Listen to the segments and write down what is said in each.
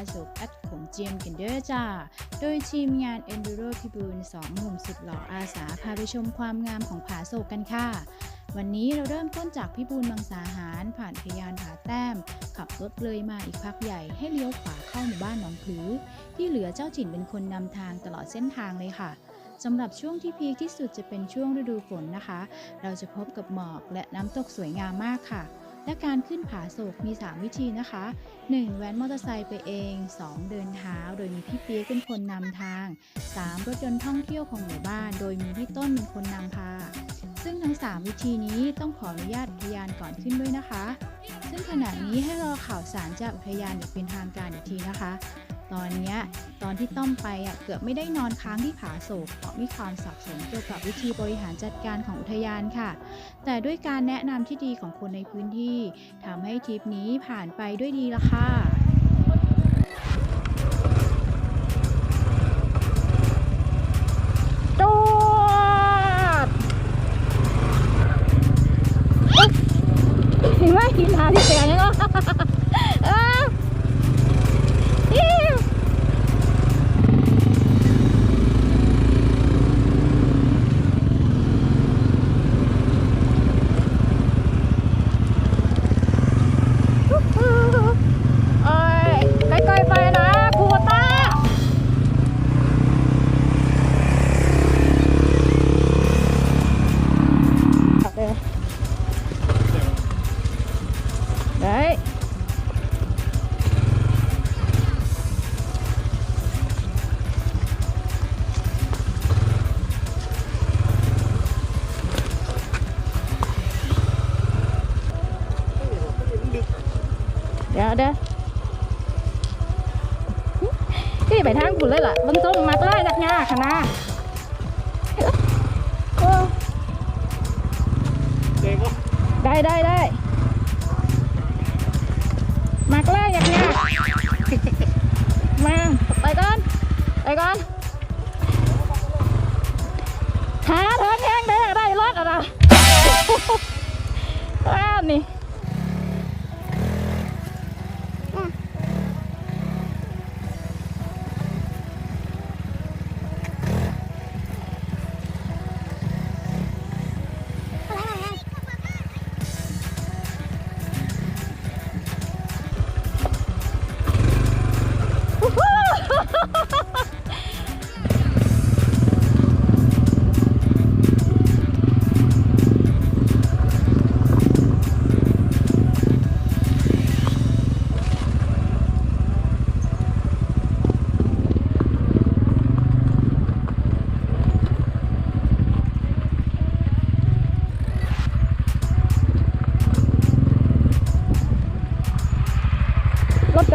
Girl to Pass of at ของเจียมกันเด้อจ้า โดยทีมงาน Enduro พิบูลสองหนุ่มสุดหล่ออาสาพาไปชมความงามของผาโศกกันค่ะ วันนี้เราเริ่มต้นจากพิบูลมังสาหาร ผ่านพยานผาแต้ม ขับรถเลยมาอีกพักใหญ่ให้เลี้ยวขวาเข้าหมู่บ้านหนองผือ ที่เหลือเจ้าถิ่นเป็นคนนำทางตลอดเส้นทางเลยค่ะสำหรับช่วงที่พีคที่สุดจะเป็นช่วงฤดูฝนนะคะ เราจะพบกับหมอกและน้ำตกสวยงามมากค่ะ และการขึ้นผาโศกมี 3 วิธีนะคะ 1. แว้นมอเตอร์ไซค์ไปเอง 2. เดินเท้า โดยมีพี่เปียกเป็นคนนำทาง 3. รถยนต์ท่องเที่ยวของหมู่บ้าน โดยมีพี่ต้นเป็นคนนำพา ซึ่งทั้ง 3 วิธีนี้ต้องขออนุญาตอุทยานก่อนขึ้นด้วยนะคะ ซึ่งขณะนี้ให้รอข่าวสารจากอุทยานอย่างเป็นทางการอีกทีนะคะ ตอนนี้ตอนที่ต้อมไปอะเกือบไม่ได้นอนค้างที่ผาโศกเพราะมีความสับสนเกี่ยวกับวิธีบริหารจัดการของอุทยานค่ะ แต่ด้วยการแนะนำที่ดีของคนในพื้นที่ทำให้ทริปนี้ผ่านไปด้วยดีละค่ะ ที่ไปทางคุณเลยล่ะบางต้นมาใต้นักงาคณะโอ้ได้ได้ได้มากล้าอยกเนี่ยมาไปก่อนไปก่อนหาทางแห้งได้ได้รถอะไรว้าวนี่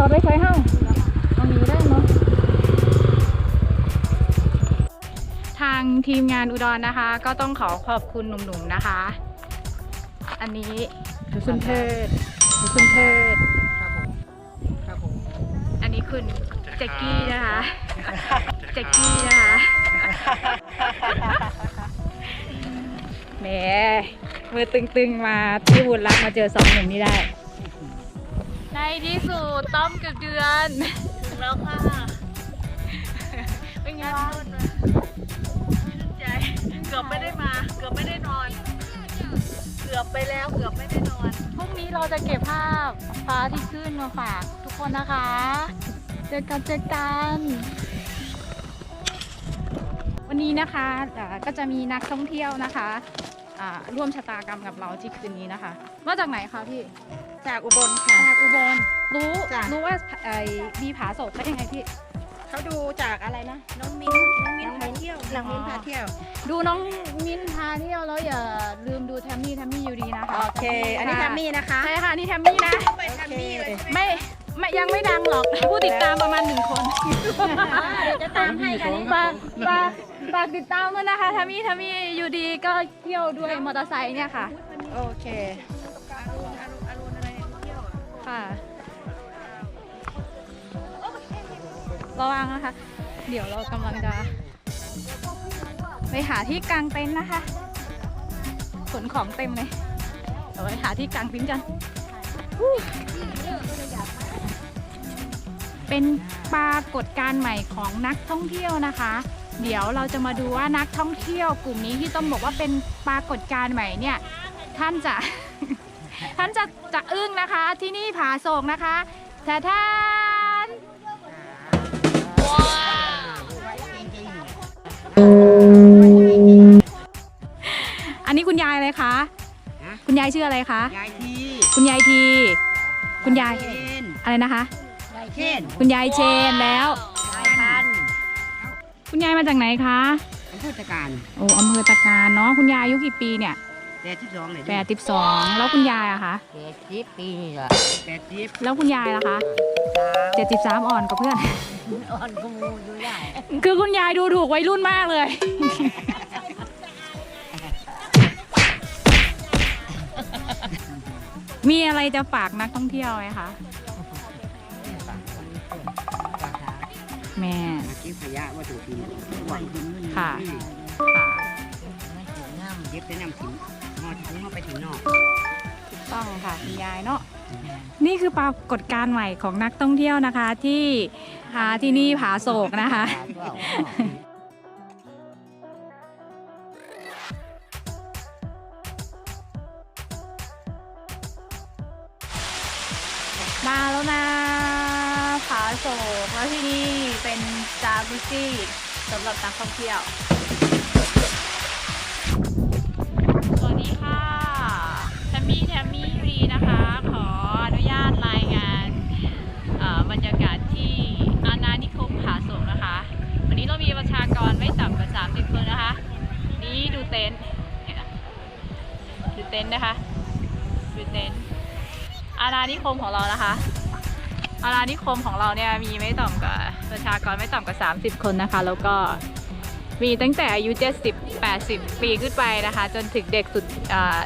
ดไว้ใช้ห้างเอาหนีได้เนาะทางทีมงานอุดรนะคะ ก็ต้องขอขอบคุณหนุ่มๆนะคะ อันนี้คุณเทิดคุณเทิดครับผมครับผมอันนี้คุณแจ็กกี้นะคะแจ็กกี้นะคะแหมมือตึงๆมาที่บุญรักมาเจอสองหนุ่มนี้ได้ใน ที่สุดต้อมกับเดือนถึงแล้วค่ะเป็นไงบ้างใจ เกือบไม่ได้มา เกือบไม่ได้นอน เกือบไปแล้ว เกือบไม่ได้นอน พรุ่งนี้เราจะเก็บภาพฟ้าที่ขึ้นมาฝากทุกคนนะคะ เจอกันเจอกัน วันนี้นะคะก็จะมีนักท่องเที่ยวนะคะร่วมชะตากรรมกับเราที่คืนนี้นะคะ มาจากไหนคะพี่ จากอุบลค่ะ จากอุบลรู้จ้ะ รู้ว่าไอ้บีผาโศกได้ยังไงพี่ เขาดูจากอะไรนะ น้องมิ้นน้องมิ้นพาเที่ยวน้องมิ้นพาเที่ยว ดูน้องมิ้นพาเที่ยวแล้วอย่าลืมดูแทมมี่แทมมี่อยู่ดีนะคะโอเค อันนี้ค่ะทัมมี่นะคะ ใช่ค่ะนี่แทมมี่นะ ไปทัมมี่เลยใช่ไหมไม่ไม่ยังไม่ดังหรอกผู้ติดตามประมาณหนึ่งคนเดี๋ยวจะตามให้ค่ะนี่ ฝากฝากฝากติดตามด้วยนะคะทามี่ทามี่อยู่ดีก็เที่ยวด้วยมอเตอร์ไซค์เนี่ยค่ะ โอเค ระวังนะคะ เดี๋ยวเรากำลังจะ ไปหาที่กางเต็นท์นะคะขนของเต็มเลยเดี๋ยวไปหาที่กางเต็นท์กัน เป็นปรากฏการณ์ใหม่ของนักท่องเที่ยวนะคะ เดี๋ยวเราจะมาดูว่านักท่องเที่ยวกลุ่มนี้ที่ต้องบอกว่าเป็นปรากฏการณ์ใหม่เนี่ย ท่านจะ ท่านจะจะอึ้งนะคะที่นี่ผาโศกนะคะแต่ท่านอันนี้คุณยายอะไรคะ ฮะ คุณยายชื่ออะไรคะ ยายทีคุณยายที คุณยายเชนอะไรนะคะ ยายเชนคุณยายเชนแล้ว ยายพันคุณยายมาจากไหนคะอำเภอตะการโอ้อำเภอตะการเนาะ คุณยายอายุกี่ปีเนี่ย แปดสิบสองเลยแปดสิบสองแล้วคุณยายอะคะแปดสิบปีนี่แหละแปดสิบแล้วคุณยายล่ะคะเจ็ดสิบสามอ่อนกับเพื่อน อ่อนกูมูอยู่ได้คือคุณยายดูถูกวัยรุ่นมากเลย มีอะไรจะฝากนักท่องเที่ยวไหมคะแม่มาเก็บขยะวัตถุกินหวังกินมื้อนี้ค่ะค่ะเก็บแต่น้ำขิง หอดถุงเอาไปถึงนอกต้องค่ะคุณยายเนาะนี่คือปรากฏการณ์ใหม่ของนักท่องเที่ยวนะคะที่หาที่นี่ผาโศกนะคะ มาแล้วนะผาโศกแล้วที่นี่เป็นจาบุซี่สำหรับนักท่องเที่ยว นิคมของเรานะคะอาณานิคมของเราเนี่ยมีไม่ต่ำกว่าประชากรไม่ต่ำกว่า 30 คนนะคะ แล้วก็มีตั้งแต่อายุ 70 80 ปีขึ้นไปนะคะ จนถึงเด็กสุด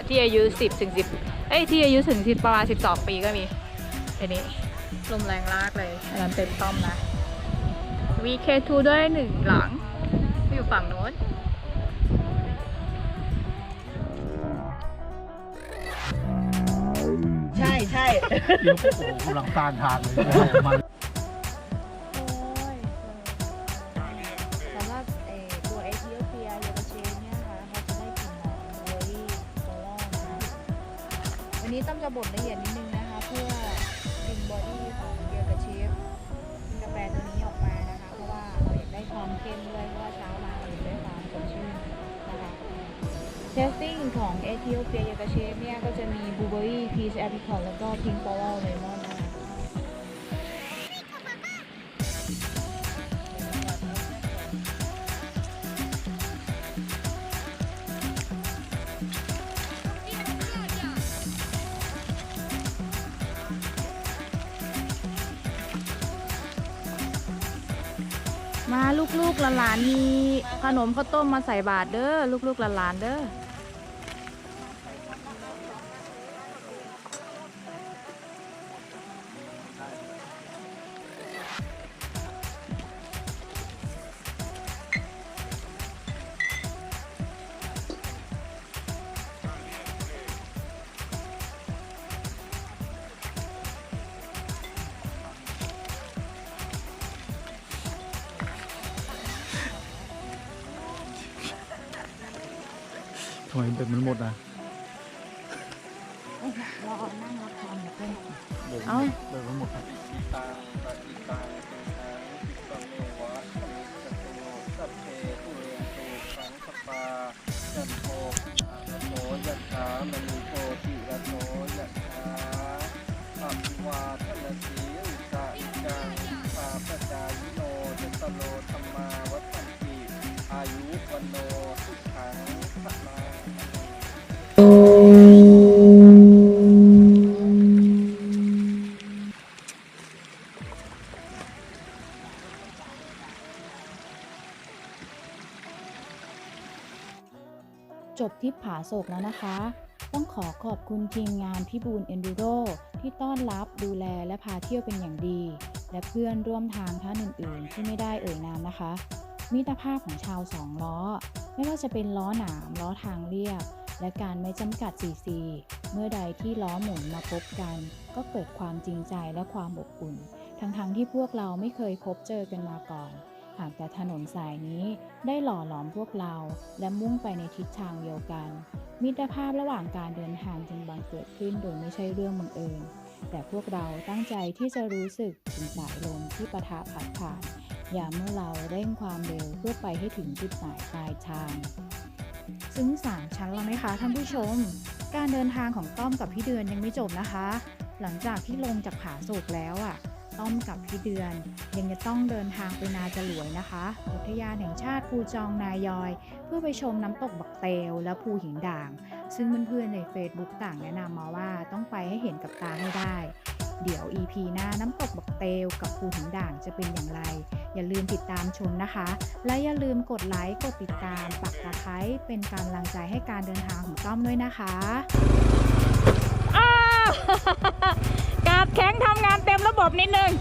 ที่อายุ 10 ถึง 10 เอ้ยที่อายุถึง10ประมาณ 12 ปีก็มีอันนี้ลมแรงมากเลยอันนั้นเต็มต้อมนะ VK2 ด้วยหนึ่งหลัง อยู่ฝั่งโน้น เดี๋ยวโอ้โหกำลังต้านทานเลยโอ้โหมัน ของเอธิโอเปียเยอรเชฟเนี่ยก็จะมีบลูเบอร์รี่พีชแอปริคอตแล้วก็พิงค์ฟลอรัลเลมอนนะคะมาลูกๆหลานๆมีขนมข้าวต้มมาใส่บาตรเด้อลูกๆหลานๆเด้อ ทำไมเป็นมันหมดนะเอ้าเปิดมันหมดครับจันโทอะระโสยะถามณีโชติระโสยะถา ทริปผาโศกแล้วนะคะ ต้องขอขอบคุณทีมงานพี่บูนเอนดูโรที่ต้อนรับดูแลและพาเที่ยวเป็นอย่างดี และเพื่อนร่วมทางท่านอื่น ๆ ที่ไม่ได้เอ่ยนามนะคะ มิตรภาพของชาวสองล้อ ไม่ว่าจะเป็นล้อหนามล้อทางเรียบ และการไม่จำกัด CC เมื่อใดที่ล้อหมุนมาพบกัน ก็เกิดความจริงใจและความอบอุ่น ทั้งๆที่พวกเราไม่เคยพบเจอกันมาก่อน หากแต่ถนนสายนี้ได้หล่อหลอมพวกเรา และมุ่งไปในทิศทางเดียวกัน มิตรภาพระหว่างการเดินทางจึงบังเกิดขึ้นโดยไม่ใช่เรื่องบังเอิญแต่พวกเราตั้งใจที่จะรู้สึกถึงสายลมที่ประทะผัดผ่านอย่าเมื่อเราเร่งความเร็วเพื่อไปให้ถึงจุดหมายปลายทาง ซึ่งสามชั้นแล้วไหมคะท่านผู้ชม การเดินทางของต้อมกับพี่เดือนยังไม่จบนะคะ หลังจากที่ลงจากผาโศกแล้วอะ ต้อมกับพี่เดือน ยังจะต้องเดินทางไปนาจรวยนะคะ อุทยานแห่งชาติภูจองนายอย เพื่อไปชมน้ำตกบักเตลและภูหินด่าง ซึ่งเพื่อนๆใน Facebook ต่างแนะนำมาว่าต้องไปให้เห็นกับตาให้ได้ เดี๋ยว EP หน้าน้ำตกบักเตลกับภูหินด่างจะเป็นอย่างไร อย่าลืมติดตามชมนะคะ และอย่าลืมกดไลค์กดติดตามปักตะไคร้เป็นกำลังใจให้การเดินทางของต้อมด้วยนะคะ อ้าว แข็งทำงานเต็มระบบนิดนึง